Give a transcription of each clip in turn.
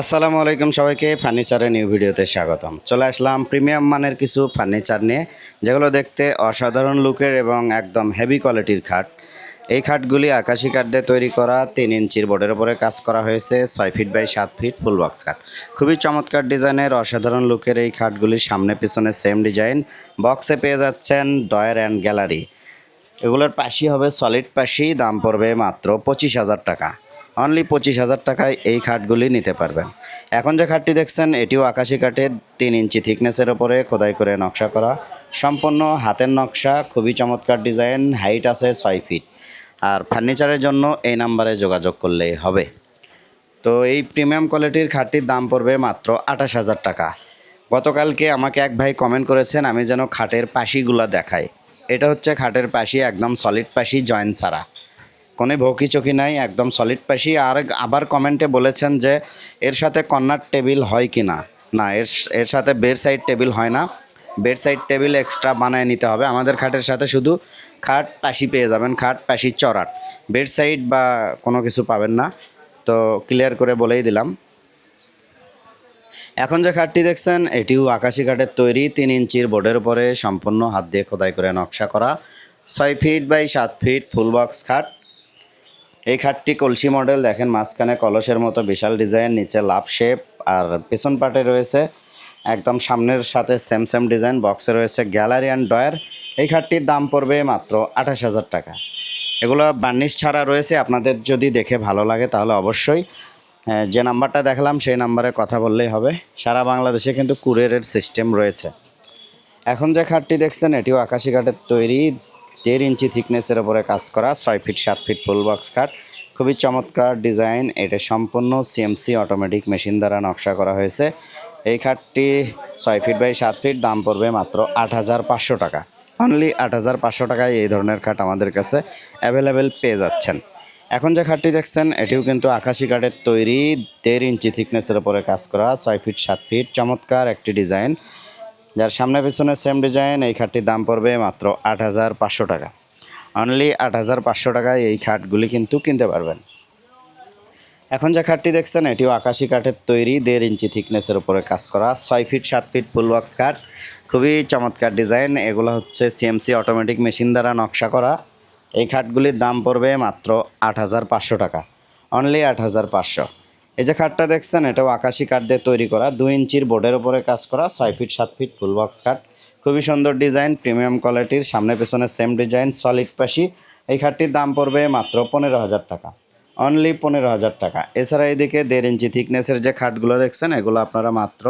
আসসালামু আলাইকুম সবাইকে ফার্নিচারের নিউ ভিডিওতে স্বাগতম। চলে আসলাম প্রিমিয়াম মানের কিছু ফার্নিচার নিয়ে, যেগুলো দেখতে অসাধারণ লুকের এবং একদম হেভি কোয়ালিটির খাট। এই খাটগুলি আকাশি কাঠ দিয়ে তৈরি করা, তিন ইঞ্চির বোর্ডের উপরে কাজ করা হয়েছে, ছয় ফিট বাই সাত ফিট ফুল বক্স খাট। খুবই চমৎকার ডিজাইনের অসাধারণ লুকের এই খাটগুলির সামনে পিছনে সেম ডিজাইন বক্সে পেয়ে যাচ্ছেন ডয়ার অ্যান্ড গ্যালারি। এগুলোর পাশি হবে সলিড পাশি দাম পড়বে মাত্র পঁচিশ হাজার টাকা। অনলি পঁচিশ হাজার টাকায় এই খাটগুলি নিতে পারবেন। এখন যে খাটটি দেখছেন, এটিও আকাশি কাঠের তিন ইঞ্চি থিকনেসের ওপরে খোদাই করে নকশা করা। সম্পূর্ণ হাতের নকশা, খুবই চমৎকার ডিজাইন, হাইট আছে ছয় ফিট। আর ফার্নিচারের জন্য এই নাম্বারে যোগাযোগ করলেই হবে। তো এই প্রিমিয়াম কোয়ালিটির খাটটির দাম পড়বে মাত্র আঠাশ হাজার টাকা। গতকালকে আমাকে এক ভাই কমেন্ট করেছেন, আমি যেন খাটের পাশিগুলো দেখাই। এটা হচ্ছে খাটের পাশি, একদম সলিড পাশি জয়েন্ট ছাড়া। কোনো ভৌকি চকি নাই, একদম সলিড পাশি আর আবার কমেন্টে বলেছেন যে, এর সাথে কর্নার টেবিল হয় কি না? না, এর এর সাথে বেড সাইড টেবিল হয় না। বেড সাইড টেবিল এক্সট্রা বানায় নিতে হবে। আমাদের খাটের সাথে শুধু খাট পাশি পেয়ে যাবেন, খাট পাশি চড়াট বেড সাইড বা কোনো কিছু পাবেন না। তো ক্লিয়ার করে বলেই দিলাম। এখন যে খাটটি দেখছেন, এটিও আকাশি কাঠের তৈরি, তিন ইঞ্চির বোর্ডের উপরে সম্পূর্ণ হাত দিয়ে খোদাই করে নকশা করা। ছয় ফিট বাই সাত ফিট ফুল বক্স খাট। এই খাটটি কলসি মডেল, দেখেন মাঝখানে কলসের মতো বিশাল ডিজাইন, নিচে লাভ শেপ, আর পেছন পাটে রয়েছে একদম সামনের সাথে সেম সেম ডিজাইন বক্সে রয়েছে গ্যালারি অ্যান্ড ডয়ার এই খাটটির দাম পড়বে মাত্র আঠাশ হাজার টাকা। এগুলো বার্নিশ ছাড়া রয়েছে, আপনাদের যদি দেখে ভালো লাগে তাহলে অবশ্যই যে নাম্বারটা দেখলাম সেই নাম্বারে কথা বললেই হবে। সারা বাংলাদেশে কিন্তু কুরিয়ারের সিস্টেম রয়েছে। এখন যে খাটটি দেখছেন, এটিও আকাশি কাঠের তৈরি। দেড় ইঞ্চি থিকনেসের ওপরে কাজ করা, ছয় ফিট, সাত ফিট ফুল বক্স খাট। খুবই চমৎকার ডিজাইন, এটা সম্পূর্ণ সিএমসি অটোমেটিক মেশিন দ্বারা নকশা করা হয়েছে। এই খাটটি ছয় ফিট বাই সাত ফিট, দাম পড়বে মাত্র আট হাজার পাঁচশো টাকা। অনলি আট হাজার পাঁচশো টাকায় এই ধরনের খাট আমাদের কাছে অ্যাভেলেবেল পেয়ে যাচ্ছেন। এখন যে খাটটি দেখছেন, এটিও কিন্তু আকাশি কাঠের তৈরি, দেড় ইঞ্চি থিকনেসের ওপরে কাজ করা, ছয় ফিট, সাত ফিট, চমৎকার একটি ডিজাইন। যার সামনে পিছনে সেম ডিজাইন এই খাটটির দাম পড়বে মাত্র আট হাজার পাঁচশো টাকা। অনলি আট হাজার পাঁচশো টাকায় এই খাটগুলি কিন্তু কিনতে পারবেন। এখন যে খাটটি দেখছেন, এটিও আকাশি কাঠের তৈরি, দেড় ইঞ্চি থিকনেসের উপরে কাজ করা, ছয় ফিট সাত ফিট ফুল বক্স কাঠ খুবই চমৎকার ডিজাইন এগুলো হচ্ছে সিএমসি অটোমেটিক মেশিন দ্বারা নকশা করা। এই খাটগুলির দাম পড়বে মাত্র আট হাজার পাঁচশো টাকা। অনলি আট হাজার পাঁচশো। এই যে খাটটা দেখছেন, এটাও আকাশি কাঠ দিয়ে তৈরি করা, দুই ইঞ্চির বোর্ডের উপরে কাজ করা, ছয় ফিট, সাত ফিট ফুল বক্স কাঠ খুবই সুন্দর ডিজাইন, প্রিমিয়াম কোয়ালিটির, সামনে পেছনে সেম ডিজাইন, সলিড পাশি। এই খাটটির দাম পড়বে মাত্র পনেরো হাজার টাকা, অনলি পনেরো হাজার টাকা। এছাড়া এদিকে দেড় ইঞ্চি থিকনেসের যে খাটগুলো দেখছেন, এগুলো আপনারা মাত্র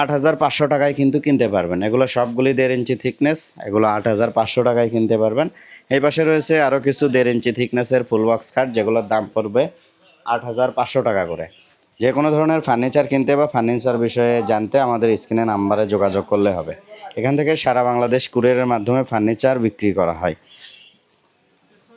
আট হাজার পাঁচশো টাকায় কিন্তু কিনতে পারবেন। এগুলো সবগুলি দেড় ইঞ্চি থিকনেস, এগুলো আট হাজার পাঁচশো টাকায় কিনতে পারবেন। এই পাশে রয়েছে আরও কিছু দেড় ইঞ্চি থিকনেসের ফুল বক্স খাট, যেগুলোর দাম পড়বে আট হাজার পাঁচশো টাকা করে। যে কোনো ধরনের ফার্নিচার কিনতে বা ফার্নিচার বিষয়ে জানতে আমাদের স্ক্রিনে নাম্বারে যোগাযোগ করলে হবে। এখান থেকে সারা বাংলাদেশ কুরিয়ারের মাধ্যমে ফার্নিচার বিক্রি করা হয়।